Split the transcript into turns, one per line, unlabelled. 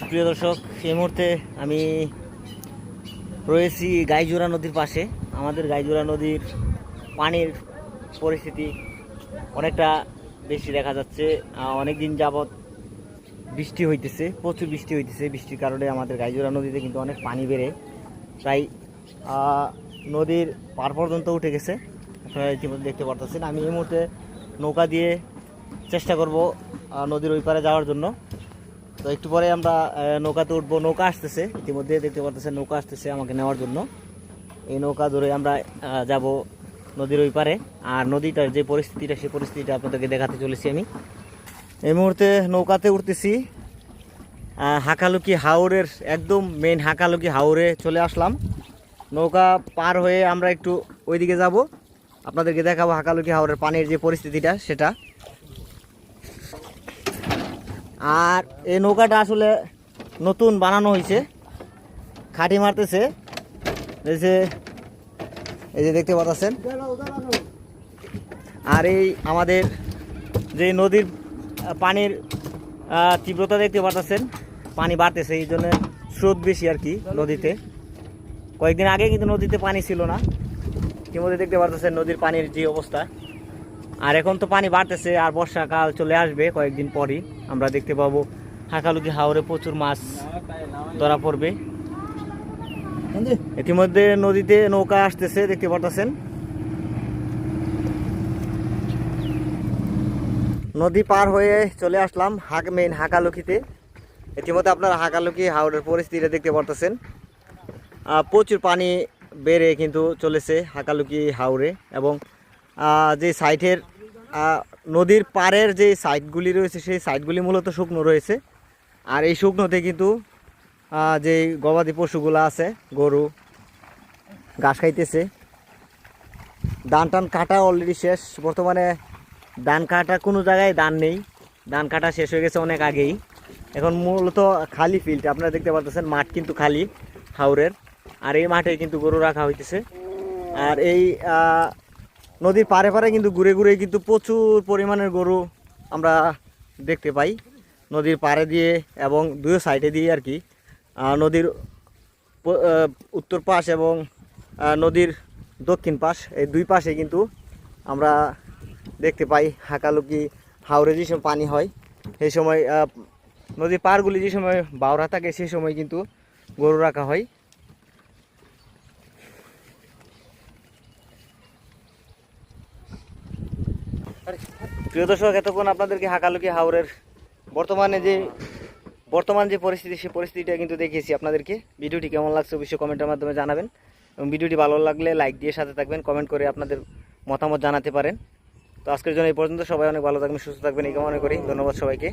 সুপ্রিয় দর্শক, এই মুহূর্তে আমি রয়েছি গাইজোড়া নদীর পাশে। আমাদের গাইজোড়া নদীর পানির পরিস্থিতি অনেকটা বেশি দেখা যাচ্ছে। অনেক দিন যাবৎ বৃষ্টি হইতেছে, প্রচুর বৃষ্টি হইতেছে। বৃষ্টির কারণে আমাদের গাইজোড়া নদীতে কিন্তু অনেক পানি বেড়ে তাই নদীর পার পর্যন্ত উঠে গেছে। আপনারা ইতিমধ্যে দেখতে পারতেছেন। আমি এই মুহূর্তে নৌকা দিয়ে চেষ্টা করব নদীর ওই পারে যাওয়ার জন্য। তো একটু পরে আমরা নৌকাতে উঠবো। নৌকা আসতেছে, ইতিমধ্যে দেখতে পাচ্ছেন নৌকা আসতেছে আমাকে নেওয়ার জন্য। এই নৌকা ধরে আমরা যাব নদীর ওই পারে। আর নদীটার যে পরিস্থিতিটা সেই পরিস্থিতিটা আপনাদেরকে দেখাতে চলেছি আমি। এই মুহূর্তে নৌকাতে উঠতেছি। হাকালুকি হাওরের, একদম মেন হাকালুকি হাওরে চলে আসলাম। নৌকা পার হয়ে আমরা একটু ওইদিকে যাব। আপনাদেরকে দেখাবো হাকালুকি হাওরের পানির যে পরিস্থিতিটা, সেটা। আর এই নৌকাটা আসলে নতুন বানানো হয়েছে খাটি মারতেছে। এই যে এই যে দেখতে পাচ্ছেন। আর এই আমাদের যে নদীর পানির তীব্রতা দেখতে পাচ্ছেন, পানি বাড়তেছে, এই জন্য স্রোত বেশি আর কি নদীতে। কয়েকদিন আগে কিন্তু নদীতে পানি ছিল না। ইতিমধ্যে দেখতে পাচ্ছেন নদীর পানির যে অবস্থা। আর এখন তো পানি বাড়তেছে আর বর্ষাকাল চলে আসবে কয়েকদিন পরই। আমরা দেখতে পাবো হাঁকালুকি হাওরে প্রচুর মাছ ধরা পড়বে। ইতিমধ্যে নদীতে নৌকা আসতেছে, দেখতে পারতেছেন। নদী পার হয়ে চলে আসলাম হাক মেইন হাঁকালুকিতে। ইতিমধ্যে আপনারা হাঁকালুকি হাওড়ের পরিস্থিতিটা দেখতে পারতেছেন। প্রচুর পানি বেড়ে কিন্তু চলেছে হাঁকালুকি হাওড়ে এবং যে সাইটের নদীর পাড়ের যে সাইটগুলি রয়েছে, সেই সাইটগুলি মূলত শুকনো রয়েছে। আর এই শুকনোতে কিন্তু যে গবাদি পশুগুলো আছে, গরু, ঘাস খাইতেছে। ধান টান কাটা অলরেডি শেষ। বর্তমানে ধান কাটা কোনো জায়গায় ধান নেই। ধান কাটা শেষ হয়ে গেছে অনেক আগেই। এখন মূলত খালি ফিল্ড আপনারা দেখতে পাচ্ছেন মাঠ কিন্তু খালি, হাওরের। আর এই মাঠে কিন্তু গরু রাখা হইতেছে। আর এই নদীর পারে পারে কিন্তু ঘুরে ঘুরে কিন্তু প্রচুর পরিমাণের গরু আমরা দেখতে পাই। নদীর পাড়ে দিয়ে এবং দুই সাইডে দিয়ে আর কি। নদীর উত্তর পাশ এবং নদীর দক্ষিণ পাশ, এই দুই পাশে কিন্তু আমরা দেখতে পাই হাকালুকি হাওড়ে যে সময় পানি হয় সেই সময় নদীর পাড়গুলি যে সময় বাওড়া থাকে সেই সময় কিন্তু গরু রাখা হয়। প্রিয় দর্শক, এতক্ষণ আপনাদেরকে হাকালুকি হাওরের বর্তমানে যে বর্তমান যে পরিস্থিতি সেই পরিস্থিতিটা কিন্তু দেখিয়েছি আপনাদেরকে। ভিডিওটি কেমন লাগছে অবশ্যই কমেন্টের মাধ্যমে জানাবেন। এবং ভিডিওটি ভালো লাগলে লাইক দিয়ে সাথে থাকবেন, কমেন্ট করে আপনাদের মতামত জানাতে পারেন। তো আজকের জন্য এই পর্যন্ত, সবাই অনেক ভালো থাকবেন, সুস্থ থাকবেন, এই কামনা করি। ধন্যবাদ সবাইকে।